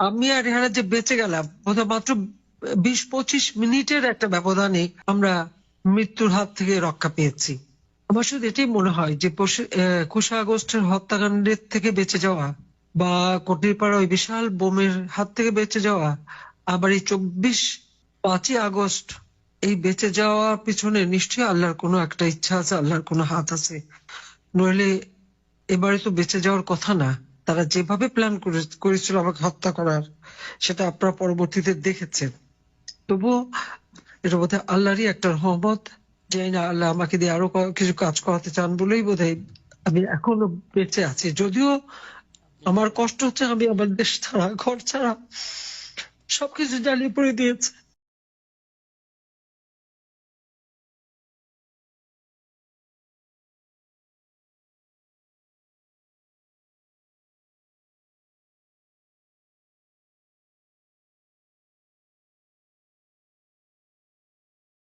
আমি আর রেহানা যে বেঁচে গেলাম, বোধহয় মাত্র বিশ পঁচিশ মিনিটের একটা ব্যবধানে আমরা মৃত্যুর হাত থেকে রক্ষা পেয়েছি। আমার শুধু এটাই মনে হয় যে একুশে আগস্টের হত্যাকাণ্ডের থেকে বেঁচে যাওয়া বা কটিরপাড়া ওই বিশাল বোমের হাত থেকে বেঁচে যাওয়া, আবার এই চব্বিশ পাঁচই আগস্ট এই বেঁচে যাওয়ার পিছনে নিশ্চয়ই আল্লাহর কোনো একটা ইচ্ছা আছে, আল্লাহর কোনো হাত আছে। নইলে এবারে তো বেঁচে যাওয়ার কথা না। তারা যেভাবে প্ল্যান করেছিল আমাকে হত্যা করার, সেটা আপনারা পরবর্তীতে দেখেছেন। তবুও এটা বোধ আল্লাহরই একটা রহমত জানি না আল্লাহ আমাকে দিয়ে আরও কিছু কাজ করাতে চান বলেই বোধ আমি এখনও বেঁচে আছি। যদিও আমার কষ্ট হচ্ছে, আমি আমার দেশ ছাড়া, ঘর ছাড়া সবকিছু জ্বালিয়ে পড়ে দিয়েছে।